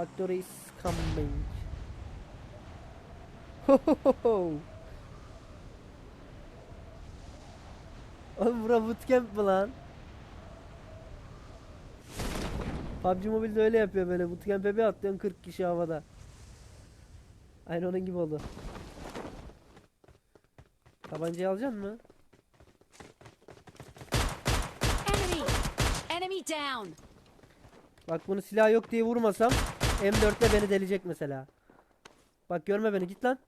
Factory is coming. Ho ho ho ho. Oğlum bura bootcamp mı lan? PUBG Mobile'de öyle yapıyor böyle bootcamp'e bir atlıyorsun 40 kişi havada. Aynı onun gibi oldu. Tabancayı alacaksın mı? Enemy! Enemy down! Bak bunu silah yok diye vurmasam M4'te beni delecek mesela. Bak görme beni git lan.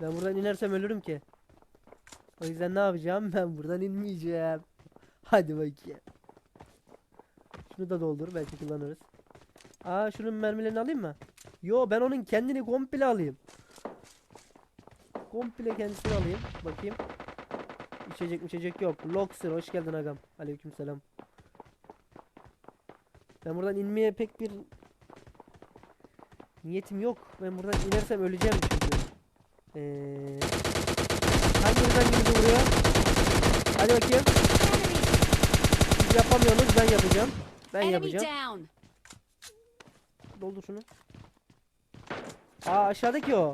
Ben buradan inersem ölürüm ki. O yüzden ne yapacağım? Ben buradan inmeyeceğim. Hadi bakayım. Şunu da doldur belki kullanırız. Aa şunun mermilerini alayım mı? Yo ben onun kendini komple alayım. Komple kendisini alayım. Bakayım. İçecek içecek yok. Loxer hoş geldin agam. Aleykümselam. Ben buradan inmeye pek bir niyetim yok. Ben buradan inersem öleceğim çünkü. Ee, hangi buradan gibi vuruyor? Hadi bakayım. Siz yapamıyorsunuz ben yapacağım. Ben yapacağım. Doldur şunu. Aa aşağıdaki o.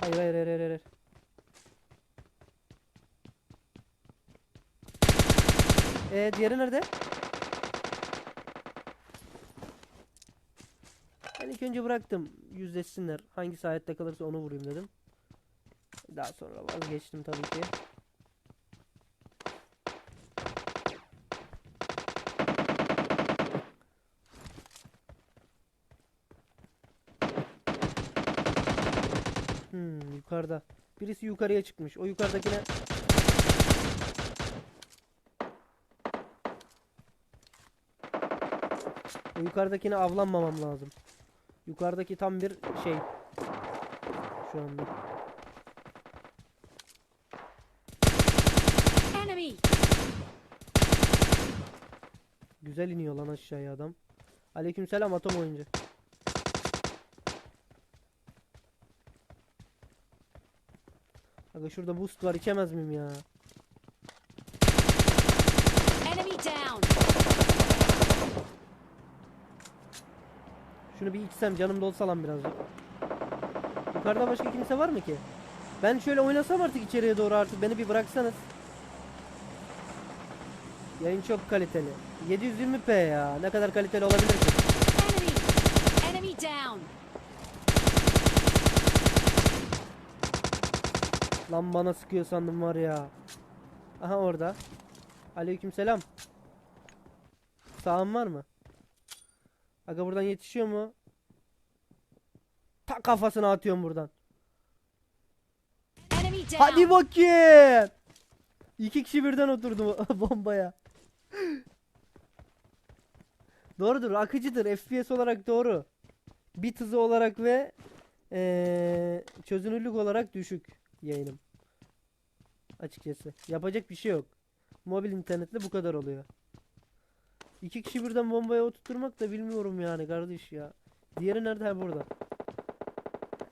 Hayır hayır hayır hayır. hayır. Ee diğeri nerede? İlk önce bıraktım. Yüzleşsinler. Hangi hayatta kalırsa onu vurayım dedim. Daha sonra vazgeçtim tabii ki. Hmm, yukarıda. Birisi yukarıya çıkmış. O yukarıdakine O yukarıdakine avlanmamam lazım. Yukarıdaki tam bir şey. Şu anda. Enemy! Güzel iniyor lan aşağıya adam. Aleykümselam atom oyuncu. Aga şurada boost var içemez miyim ya? Enemy down! Şunu bir içsem canım dolsa lan birazcık. Yukarıda başka kimse var mı ki? Ben şöyle oynasam artık içeriye doğru artık beni bir bıraksanız. Yayın çok kaliteli. 720p ya. Ne kadar kaliteli olabilir ki? Enemy! Enemy down! Lan bana sıkıyor sandım var ya. Aha orada. Aleykümselam. Sağım var mı? Aga buradan yetişiyor mu? Ta kafasına atıyorum buradan. Hadi bakayım. İki kişi birden oturdu bombaya. Doğrudur, akıcıdır. FPS olarak doğru. Bit hızı olarak ve eee, çözünürlük olarak düşük yayınım. Açıkçası. Yapacak bir şey yok. Mobil internetle bu kadar oluyor. İki kişi birden bombaya oturtturmak da bilmiyorum yani kardeş ya. Diğeri nerede? Ha burada.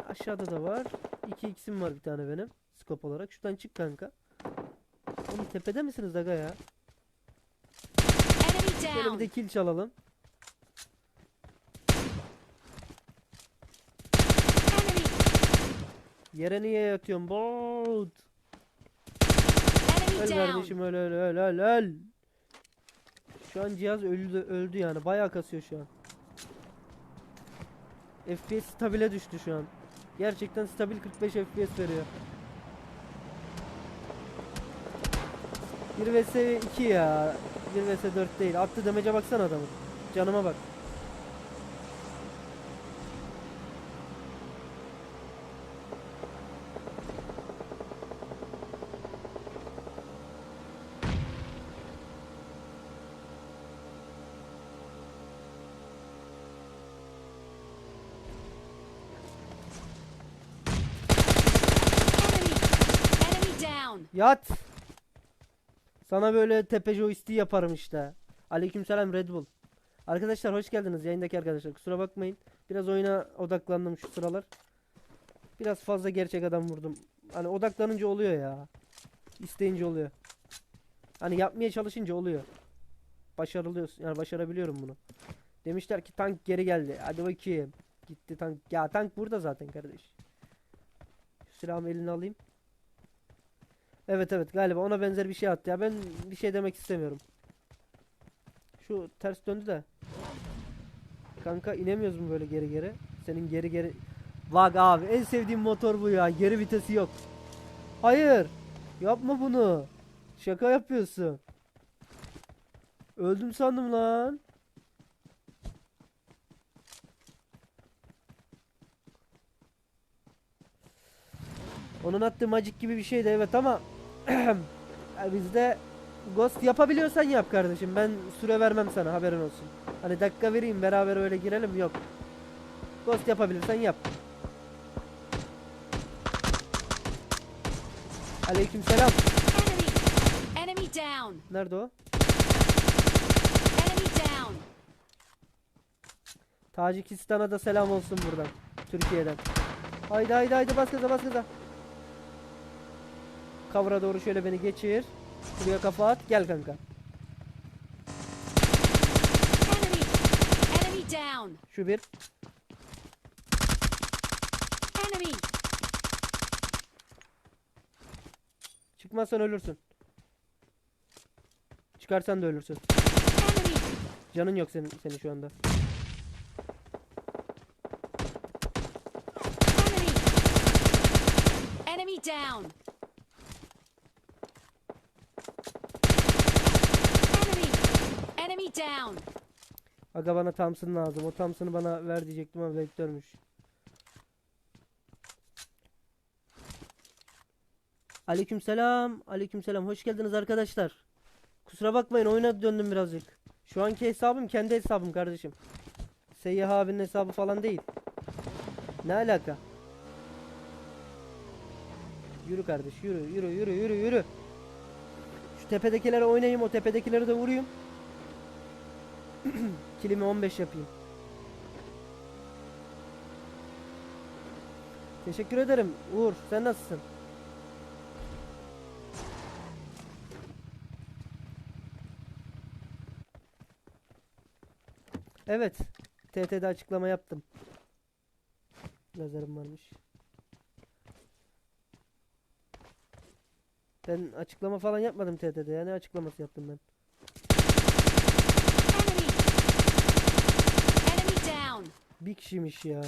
Aşağıda da var. 2x'im var bir tane benim. Skop olarak. Şuradan çık kanka. Oğlum tepede misiniz aga ya? Şöyle bir de kill çalalım. Yere niye yatıyorsun? Bot. Öl kardeşim öl öl öl öl öl. Şu an cihaz öldü öldü yani. Bayağı kasıyor şu an. FPS stabile düştü şu an. Gerçekten stabil 45 FPS veriyor. 1 vs 2 ya. 1 vs 4 değil. Attı demece baksana adamın. Canıma bak. Enemy! Enemy down! Yat. Sana böyle tepe joystick yaparım işte. Aleykümselam Red Bull. Arkadaşlar hoş geldiniz yayındaki arkadaşlar. Kusura bakmayın. Biraz oyuna odaklandım şu sıralar. Biraz fazla gerçek adam vurdum. Hani odaklanınca oluyor ya. İsteyince oluyor. Hani yapmaya çalışınca oluyor. başarılıyorsun. Yani başarabiliyorum bunu. Demişler ki tank geri geldi. Hadi bakayım. Gitti tank. Ya tank burada zaten kardeş. Şu silahımı eline alayım. Evet evet galiba ona benzer bir şey attı ya. Ben bir şey demek istemiyorum. Şu ters döndü de. Kanka inemiyoruz mu böyle geri geri? Senin geri geri... Bak abi en sevdiğim motor bu ya. Geri vitesi yok. Hayır. Yapma bunu. Şaka yapıyorsun. Öldüm sandım lan. Onun attığı magic gibi bir şeydi evet ama bizde Ghost yapabiliyorsan yap kardeşim. Ben süre vermem sana haberin olsun. Hani dakika vereyim beraber öyle girelim yok. Ghost yapabilirsen yap. Enemy down! Nerede o? Tacikistan'a da selam olsun buradan. Türkiye'den. Haydi haydi haydi bas gaza bas gaza. Kavra doğru şöyle beni geçir. Şuraya kafa at. Gel kanka. Enemy! Enemy down! Şu bir. Enemy! Çıkmazsan ölürsün. Çıkarsan da ölürsün. Canın yok senin, senin şu anda. Enemy! Enemy down! Enemy! Enemy down! Aga bana Thompson lazım. O Thompson'ı bana ver diyecektim ama vektörmüş. Aleykümselam. Aleykümselam. Hoş geldiniz arkadaşlar. Kusura bakmayın oyuna döndüm birazcık. Şu anki hesabım kendi hesabım kardeşim. Seyyah abinin hesabı falan değil. Ne alaka? Yürü kardeş yürü yürü yürü yürü yürü. Şu tepedekilere oynayayım o tepedekileri de vurayım. Kilimi 15 yapayım. Teşekkür ederim Uğur. Sen nasılsın? Evet. TT'de açıklama yaptım. Lazerim varmış. Ben açıklama falan yapmadım TT'de. Ya ne açıklaması yaptım ben? Enemy! Enemy down! Bir kişiymiş ya.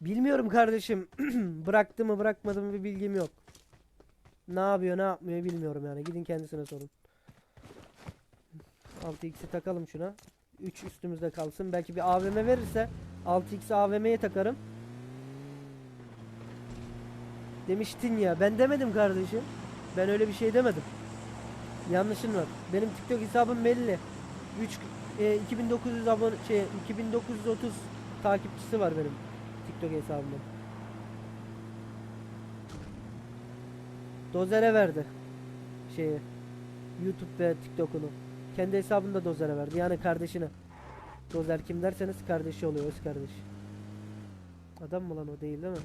Bilmiyorum kardeşim. Bıraktı mı bırakmadı mı bir bilgim yok. Ne yapıyor ne yapmıyor bilmiyorum yani. Gidin kendisine sorun. 6x'i takalım şuna. 3 üstümüzde kalsın. Belki bir AVM verirse 6x AVM'ye takarım. Demiştin ya. Ben demedim kardeşim. Ben öyle bir şey demedim. Yanlışın var. Benim TikTok hesabım belli. 3 e, 2900 abone şey 2930 takipçisi var benim TikTok hesabımın. Dozer'e verdi. Şeyi YouTube ve TikTok'unu. Kendi hesabını da Dozer'e verdi. Yani kardeşine. Dozer kim derseniz kardeşi oluyor. Öz kardeş. Adam mı lan o değil değil mi?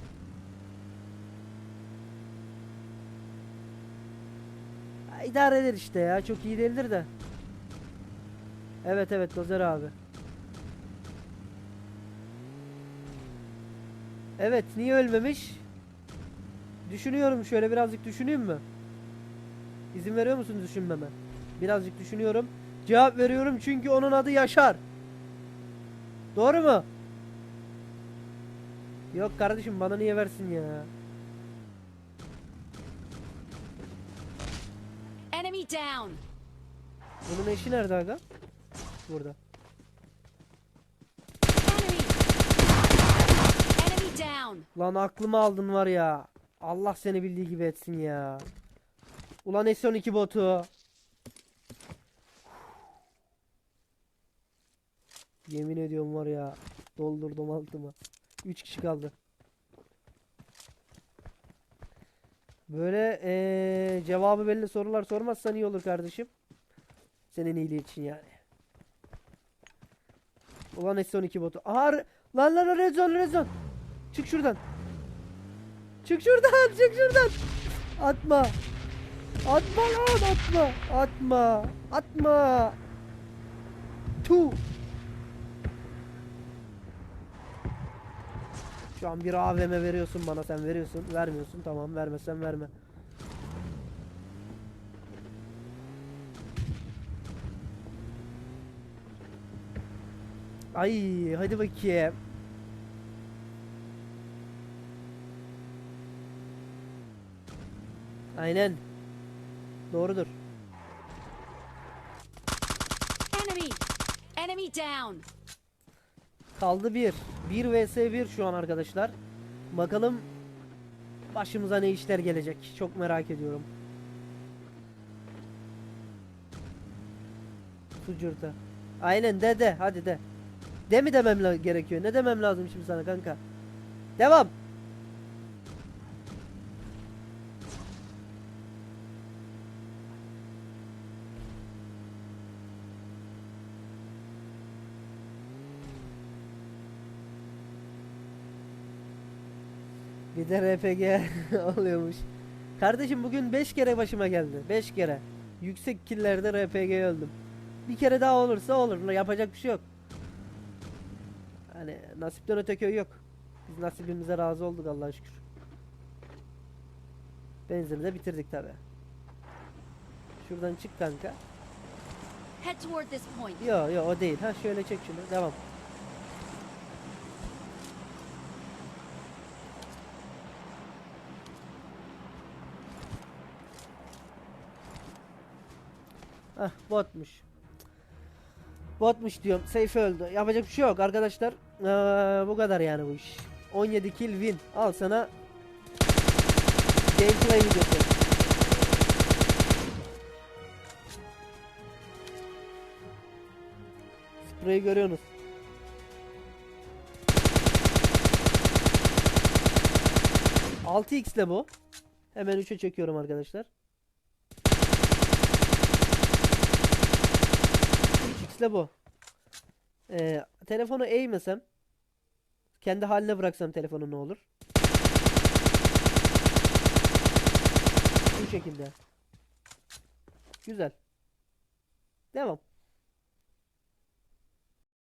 İdare eder işte ya. Çok iyi değildir de. Evet evet Dozer abi. Evet niye ölmemiş? Düşünüyorum şöyle birazcık düşüneyim mi? İzin veriyor musun düşünmeme? Birazcık düşünüyorum. Cevap veriyorum çünkü onun adı Yaşar. Doğru mu? Yok kardeşim bana niye versin ya? Enemy down! Bunun eşi nerede aga? Burada. Enemy! Enemy down! Lan aklımı aldın var ya. Allah seni bildiği gibi etsin ya. Ulan S12 botu. Yemin ediyorum var ya. Doldurdum altıma. 3 kişi kaldı. Böyle eee, cevabı belli sorular sormazsan iyi olur kardeşim. Senin iyiliği için yani. Ulan S12 botu. Aha lan lan red zone red zone. Çık şuradan. Çık şuradan çık şuradan. Atma. Atma lan atma. Atma. Atma. Tu. Şu an bir AVM veriyorsun bana sen veriyorsun. Vermiyorsun tamam vermezsen verme. Ay hadi bakayım. Aynen. Doğrudur. Enemy! Enemy down! Kaldı bir. 1 vs 1 şu an arkadaşlar. Bakalım başımıza ne işler gelecek. Çok merak ediyorum. Sucurta. Aynen de de hadi de. De mi demem gerekiyor? Ne demem lazım şimdi sana kanka? Devam. Bir de RPG oluyormuş. Kardeşim bugün 5 kere başıma geldi. 5 kere. Yüksek killerde RPG öldüm. Bir kere daha olursa olur. Yapacak bir şey yok. Hani nasipten öte köy yok. Biz nasibimize razı olduk Allah'a şükür. Benzini de bitirdik tabi. Şuradan çık kanka. Head toward this point. Yo yo o değil. Ha şöyle çek şunu. Devam. Botmuş. Botmuş diyorum. Safe öldü. Yapacak bir şey yok arkadaşlar. Ee, bu kadar yani bu iş. 17 kill win. Al sana gameplay videosu. Spray'i görüyorsunuz. Altı x ile bu. Hemen 3'e çekiyorum arkadaşlar. 3x ile bu. Ee, telefonu eğmesem kendi haline bıraksam telefonu ne olur? Bu şekilde. Güzel. Devam.